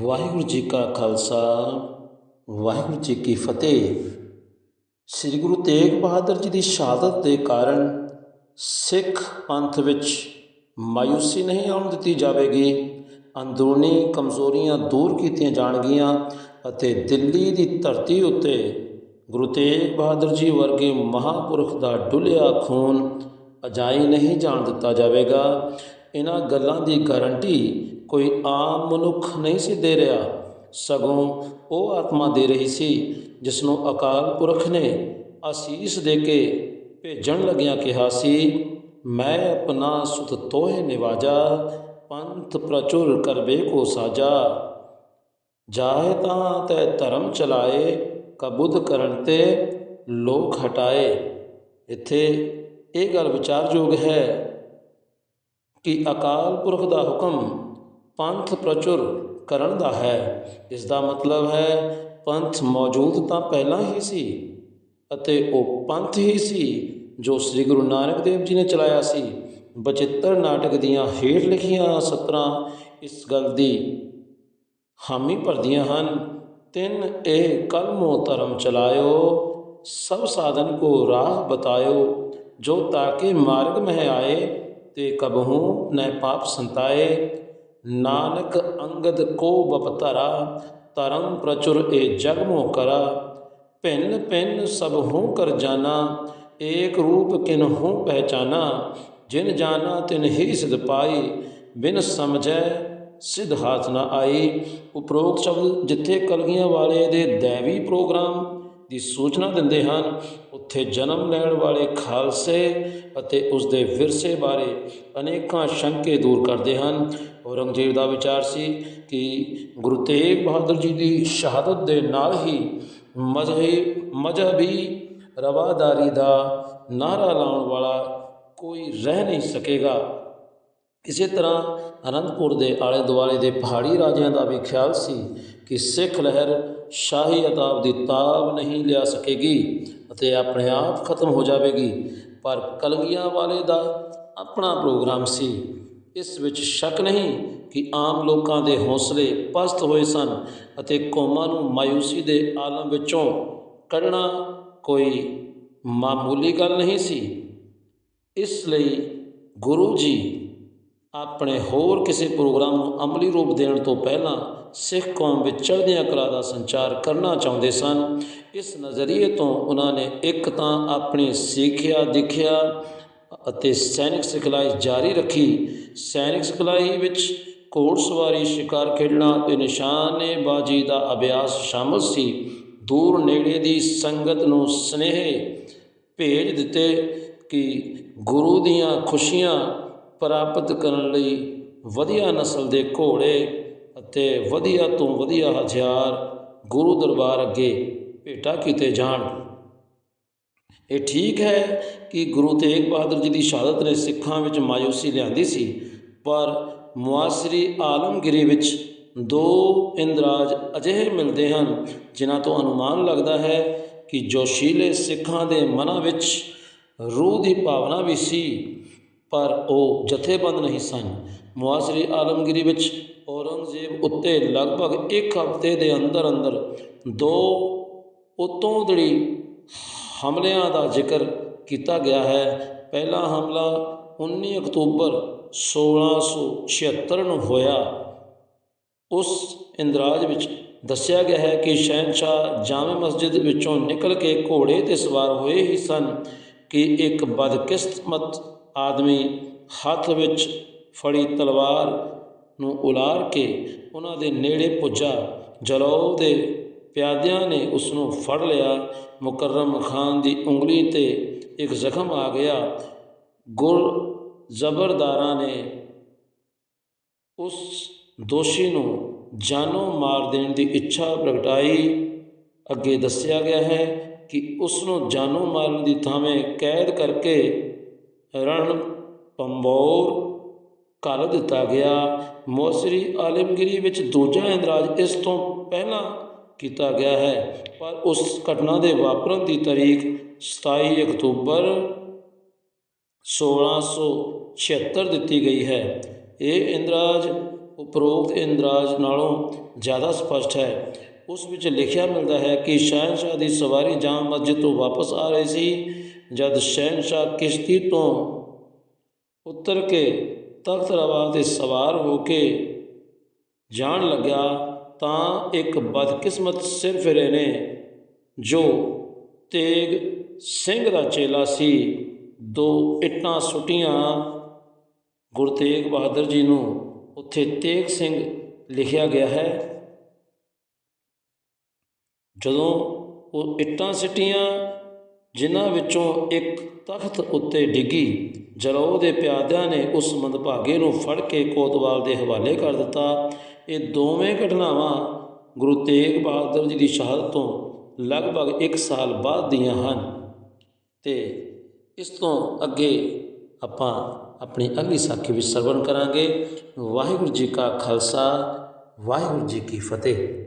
ਵਾਹਿਗੁਰੂ ਜੀ ਕਾ ਖਾਲਸਾ, ਵਾਹਿਗੁਰੂ ਜੀ ਕੀ ਫਤਿਹ। ਸ੍ਰੀ ਗੁਰੂ ਤੇਗ ਬਹਾਦਰ ਜੀ ਦੀ ਸ਼ਹਾਦਤ ਦੇ ਕਾਰਨ ਸਿੱਖ ਪੰਥ ਵਿੱਚ ਮਾਯੂਸੀ ਨਹੀਂ ਆਉਣ ਦਿੱਤੀ ਜਾਵੇਗੀ। ਅੰਦਰੂਨੀ ਕਮਜ਼ੋਰੀਆਂ ਦੂਰ ਕੀਤੀਆਂ ਜਾਣਗੀਆਂ ਅਤੇ ਦਿੱਲੀ ਦੀ ਧਰਤੀ ਉੱਤੇ ਗੁਰੂ ਤੇਗ ਬਹਾਦਰ ਜੀ ਵਰਗੇ ਮਹਾਂਪੁਰਖ ਦਾ ਡੁੱਲਿਆ ਖੂਨ ਅਜਾਈ ਨਹੀਂ ਜਾਣ ਦਿੱਤਾ ਜਾਵੇਗਾ। ਇਹਨਾਂ ਗੱਲਾਂ ਦੀ ਗਾਰੰਟੀ ਕੋਈ ਆਮ ਮਨੁੱਖ ਨਹੀਂ ਸੀ ਦੇ ਰਿਹਾ। ਸਗੋਂ ਉਹ ਆਤਮਾ ਦੇ ਰਹੀ ਸੀ ਜਿਸ ਨੂੰ ਅਕਾਲ ਪੁਰਖ ਨੇ ਆਸੀਸ ਦੇ ਕੇ ਭੇਜਣ ਲੱਗਿਆਂ ਕਿਹਾ ਸੀ, ਮੈਂ ਆਪਣਾ ਸੁਤ ਤੋਹਿ ਨਿਵਾਜਾ, ਪੰਥ ਪ੍ਰਚੁਰ ਕਰਵੇ ਕੋ ਸਾਜਾ। ਜਾਏ ਤਾਂ ਤੈ ਧਰਮ ਚਲਾਏ, ਕਬੁੱਧ ਕਰਨ ਤੇ ਲੋਕ ਹਟਾਏ। ਇੱਥੇ ਇਹ ਗੱਲ ਵਿਚਾਰਯੋਗ ਹੈ ਕਿ ਅਕਾਲ ਪੁਰਖ ਦਾ ਹੁਕਮ ਪੰਥ ਪ੍ਰਚੁਰ ਕਰਨ ਦਾ ਹੈ। ਇਸ ਦਾ ਮਤਲਬ ਹੈ, ਪੰਥ ਮੌਜੂਦ ਤਾਂ ਪਹਿਲਾਂ ਹੀ ਸੀ ਅਤੇ ਉਹ ਪੰਥ ਹੀ ਸੀ ਜੋ ਸ੍ਰੀ ਗੁਰੂ ਨਾਨਕ ਦੇਵ ਜੀ ਨੇ ਚਲਾਇਆ ਸੀ। ਬਚਿੱਤਰ ਨਾਟਕ ਦੀਆਂ ਹੇਠ ਲਿਖੀਆਂ ਸਤਰਾਂ ਇਸ ਗੱਲ ਦੀ ਹਾਮੀ ਭਰਦੀਆਂ ਹਨ, ਤਿੰਨ ਇਹ ਕਲਮੋ ਧਰਮ ਚਲਾਇਓ, ਸਭ ਸਾਧਨ ਕੋ ਰਾਹ ਬਤਾਇਓ, ਜੋ ਤਾਕੇ ਮਾਰਗ ਮਹਿ ਆਏ ਤੇ ਕਬਹੂ ਨੈ ਪਾਪ ਸੰਤਾਏ ਨਾਨਕ ਅੰਗਦ ਕੋ ਬਪਤਰਾ ਧਰਮ ਪ੍ਰਚੁਰ ਏ ਜਗ ਮੋ ਕਰਾ। ਭਿੰਨ ਭਿੰਨ ਸਭ ਹੂੰ ਕਰ ਜਾਣਾ ਏਕ ਰੂਪ ਕਿਨ ਹੂੰ ਪਹਿਚਾਨਾ। ਜਿਨ ਜਾਣਾ ਤਿਨ ਹੀ ਸਿਧ ਪਾਈ, ਬਿਨ ਸਮਝੈ ਸਿਧ ਹਾਥ ਨਾ ਆਈ। ਉਪਰੋਕਤ ਸ਼ਬਦ ਜਿੱਥੇ ਕਲਗੀਆਂ ਵਾਲੇ ਦੇ ਦੇਵੀ ਪ੍ਰੋਗਰਾਮ ਦੀ ਸੂਚਨਾ ਦਿੰਦੇ ਹਨ, ਉੱਥੇ ਜਨਮ ਲੈਣ ਵਾਲੇ ਖਾਲਸੇ ਅਤੇ ਉਸ ਦੇ ਵਿਰਸੇ ਬਾਰੇ ਅਨੇਕਾਂ ਸ਼ੰਕੇ ਦੂਰ ਕਰਦੇ ਹਨ। ਔਰੰਗਜ਼ੇਬ ਦਾ ਵਿਚਾਰ ਸੀ ਕਿ ਗੁਰੂ ਤੇਗ ਬਹਾਦਰ ਜੀ ਦੀ ਸ਼ਹਾਦਤ ਦੇ ਨਾਲ ਹੀ ਮਜ਼ਹਬੀ ਮਜ਼ਹਬੀ ਰਵਾਦਾਰੀ ਦਾ ਨਾਰਾ ਲਾਉਣ ਵਾਲਾ ਕੋਈ ਰਹਿ ਨਹੀਂ ਸਕੇਗਾ। ਇਸੇ ਤਰ੍ਹਾਂ ਅਨੰਦਪੁਰ ਦੇ ਆਲੇ ਦੁਆਲੇ ਦੇ ਪਹਾੜੀ ਰਾਜਿਆਂ ਦਾ ਵੀ ਖਿਆਲ ਸੀ ਕਿ ਸਿੱਖ ਲਹਿਰ ਸ਼ਾਹੀ ਅਤਾਬ ਦੀ ਤਾਬ ਨਹੀਂ ਲਿਆ ਸਕੇਗੀ ਅਤੇ ਆਪਣੇ ਆਪ ਖਤਮ ਹੋ ਜਾਵੇਗੀ। ਪਰ ਕਲਗੀਆਂ ਵਾਲੇ ਦਾ ਆਪਣਾ ਪ੍ਰੋਗਰਾਮ ਸੀ। ਇਸ ਵਿੱਚ ਸ਼ੱਕ ਨਹੀਂ ਕਿ ਆਮ ਲੋਕਾਂ ਦੇ ਹੌਸਲੇ ਪਸਤ ਹੋਏ ਸਨ ਅਤੇ ਕੌਮਾਂ ਨੂੰ ਮਾਇੂਸੀ ਦੇ ਆਲਮ ਵਿੱਚੋਂ ਕੱਢਣਾ ਕੋਈ ਮਾਮੂਲੀ ਗੱਲ ਨਹੀਂ ਸੀ। ਇਸ ਲਈ ਗੁਰੂ ਜੀ ਆਪਣੇ ਹੋਰ ਕਿਸੇ ਪ੍ਰੋਗਰਾਮ ਨੂੰ ਅਮਲੀ ਰੂਪ ਦੇਣ ਤੋਂ ਪਹਿਲਾਂ ਸਿੱਖ ਕੌਮ ਵਿੱਚ ਚੜ੍ਹਦੀਆਂ ਕਲਾ ਦਾ ਸੰਚਾਰ ਕਰਨਾ ਚਾਹੁੰਦੇ ਸਨ। ਇਸ ਨਜ਼ਰੀਏ ਤੋਂ ਉਹਨਾਂ ਨੇ ਇੱਕ ਤਾਂ ਆਪਣੀ ਸਿੱਖਿਆ, ਦਿਖਿਆ ਅਤੇ ਸੈਨਿਕ ਸਿਖਲਾਈ ਜਾਰੀ ਰੱਖੀ। ਸੈਨਿਕ ਸਿਖਲਾਈ ਵਿੱਚ ਘੋੜਸਵਾਰੀ ਸ਼ਿਕਾਰ ਖੇਡਣਾ ਤੇ ਨਿਸ਼ਾਨੇਬਾਜ਼ੀ ਦਾ ਅਭਿਆਸ ਸ਼ਾਮਲ ਸੀ। ਦੂਰ ਨੇੜੇ ਦੀ ਸੰਗਤ ਨੂੰ ਸਨੇਹ ਭੇਜ ਦਿੱਤੇ ਕਿ ਗੁਰੂ ਦੀਆਂ ਖੁਸ਼ੀਆਂ ਪ੍ਰਾਪਤ ਕਰਨ ਲਈ ਵਧੀਆ ਨਸਲ ਦੇ ਘੋੜੇ ਅਤੇ ਵਧੀਆ ਤੋਂ ਵਧੀਆ ਹਥਿਆਰ ਗੁਰੂ ਦਰਬਾਰ ਅੱਗੇ ਭੇਟਾ ਕੀਤੇ ਜਾਣ। ਇਹ ਠੀਕ ਹੈ ਕਿ ਗੁਰੂ ਤੇਗ ਬਹਾਦਰ ਜੀ ਦੀ ਸ਼ਹਾਦਤ ਨੇ ਸਿੱਖਾਂ ਵਿੱਚ ਮਾਯੂਸੀ ਲਿਆਂਦੀ ਸੀ, ਪਰ ਮੁਆਸਰੀ ਆਲਮਗੀਰੀ ਵਿੱਚ ਦੋ ਇੰਦਰਾਜ ਅਜਿਹੇ ਮਿਲਦੇ ਹਨ ਜਿਨ੍ਹਾਂ ਤੋਂ ਅਨੁਮਾਨ ਲੱਗਦਾ ਹੈ ਕਿ ਜੋਸ਼ੀਲੇ ਸਿੱਖਾਂ ਦੇ ਮਨਾਂ ਵਿੱਚ ਰੂਹ ਦੀ ਭਾਵਨਾ ਵੀ ਸੀ ਪਰ ਉਹ ਜਥੇਬੰਦ ਨਹੀਂ ਸਨ। ਮੁਆਸਰੀ ਆਲਮਗੀਰੀ ਵਿੱਚ ਔਰੰਗਜ਼ੇਬ ਉੱਤੇ ਲਗਭਗ ਇੱਕ ਹਫ਼ਤੇ ਦੇ ਅੰਦਰ ਅੰਦਰ ਦੋ ਉਤੋਂਦੜੀ ਹਮਲਿਆਂ ਦਾ ਜ਼ਿਕਰ ਕੀਤਾ ਗਿਆ ਹੈ। ਪਹਿਲਾ ਹਮਲਾ 19 ਅਕਤੂਬਰ 1676 ਨੂੰ ਹੋਇਆ। ਉਸ ਇੰਦਰਾਜ ਵਿੱਚ ਦੱਸਿਆ ਗਿਆ ਹੈ ਕਿ ਸ਼ਹਿਨशाह ਜਾਮੇ ਮਸਜਿਦ ਵਿੱਚੋਂ ਨਿਕਲ ਕੇ ਘੋੜੇ ਤੇ ਸਵਾਰ ਹੋਏ ਹੀ ਸਨ। ਕਿ ਇੱਕ ਬਦਕਿਸਮਤ ਆਦਮੀ ਹੱਥ ਵਿੱਚ ਫੜੀ ਤਲਵਾਰ ਨੂੰ ਉਲਾਰ ਕੇ ਉਹਨਾਂ ਦੇ ਨੇੜੇ ਪੁੱਜਾ। ਜਲੌ ਦੇ ਪਿਆਦਿਆਂ ਨੇ ਉਸ ਨੂੰ ਫੜ ਲਿਆ। ਮੁਕਰਮ ਖਾਨ ਦੀ ਉਂਗਲੀ ਤੇ ਇੱਕ ਜ਼ਖਮ ਆ ਗਿਆ। ਗੁਰ ਜ਼ਬਰਦਾਰਾਂ ਨੇ ਉਸ ਦੋਸ਼ੀ ਨੂੰ ਜਾਨੋਂ ਮਾਰ ਦੇਣ ਦੀ ਇੱਛਾ ਪ੍ਰਗਟਾਈ। ਅੱਗੇ ਦੱਸਿਆ ਗਿਆ ਹੈ ਕਿ ਉਸ ਨੂੰ ਜਾਨੋਂ ਮਾਰਨ ਦੀ ਥਾਵੇਂ ਕੈਦ ਕਰਕੇ ਰਣ ਪੰਬੌਰ ਕਰ ਦਿੱਤਾ ਗਿਆ। ਮੋਸਰੀ ਆਲਮਗੀਰੀ ਵਿੱਚ ਦੂਜਾ ਇੰਦਰਾਜ ਇਸ ਤੋਂ ਪਹਿਲਾਂ ਕੀਤਾ ਗਿਆ ਹੈ, ਪਰ ਉਸ ਘਟਨਾ ਦੇ ਵਾਪਰਨ ਦੀ ਤਾਰੀਖ 27 ਅਕਤੂਬਰ 1676 ਦਿੱਤੀ ਗਈ ਹੈ। ਇਹ ਇੰਦਰਾਜ, ਉਪਰੋਕਤ ਇੰਦਰਾਜ ਨਾਲੋਂ ਜ਼ਿਆਦਾ ਸਪਸ਼ਟ ਹੈ। ਉਸ ਵਿੱਚ ਲਿਖਿਆ ਮਿਲਦਾ ਹੈ ਕਿ ਸ਼ਹਿਨਸ਼ਾਹ ਦੀ ਸਵਾਰੀ ਜਾਮ ਮਸਜਿਦ ਤੋਂ ਵਾਪਸ ਆ ਰਹੀ ਸੀ, ਜਦ ਸ਼ਹਿਨਸ਼ਾਹ ਕਿਸ਼ਤੀ ਤੋਂ ਉਤਰ ਕੇ ਤਖਤ ਰਵਾ ਤੇ ਸਵਾਰ ਹੋ ਕੇ ਜਾਣ ਲੱਗਿਆ, ਤਾਂ ਇੱਕ ਬਦਕਿਸਮਤ ਸਿਰ ਫਿਰੇ ਨੇ, ਜੋ ਤੇਗ ਸਿੰਘ ਦਾ ਚੇਲਾ ਸੀ। ਦੋ ਇੱਟਾਂ ਸੁੱਟੀਆਂ। ਗੁਰੂ ਤੇਗ ਬਹਾਦਰ ਜੀ ਨੂੰ ਉੱਥੇ ਤੇਗ ਸਿੰਘ ਲਿਖਿਆ ਗਿਆ ਹੈ। ਜਦੋਂ ਉਹ ਇੱਟਾਂ ਸਿੱਟੀਆਂ, ਜਿਨ੍ਹਾਂ ਵਿੱਚੋਂ ਇੱਕ ਤਖਤ ਉੱਤੇ ਡਿੱਗੀ ਜਲੌ ਦੇ ਪਿਆਦਿਆਂ ਨੇ ਉਸ ਮੰਦਭਾਗੇ ਨੂੰ ਫੜ ਕੇ ਕੋਤਵਾਲ ਦੇ ਹਵਾਲੇ ਕਰ ਦਿੱਤਾ। ਇਹ ਦੋਵੇਂ ਘਟਨਾਵਾਂ ਗੁਰੂ ਤੇਗ ਬਹਾਦਰ ਜੀ ਦੀ ਸ਼ਹਾਦਤ ਤੋਂ ਲਗਭਗ 1 ਸਾਲ ਬਾਅਦ ਦੀਆਂ ਹਨ। ਤੇ ਇਸ ਤੋਂ ਅੱਗੇ ਆਪਾਂ ਆਪਣੀ ਅਗਲੀ ਸਾਖੀ ਵਿੱਚ ਸਰਵਣ ਕਰਾਂਗੇ। ਵਾਹਿਗੁਰੂ ਜੀ ਕਾ ਖਾਲਸਾ, ਵਾਹਿਗੁਰੂ ਜੀ ਕੀ ਫਤਿਹ।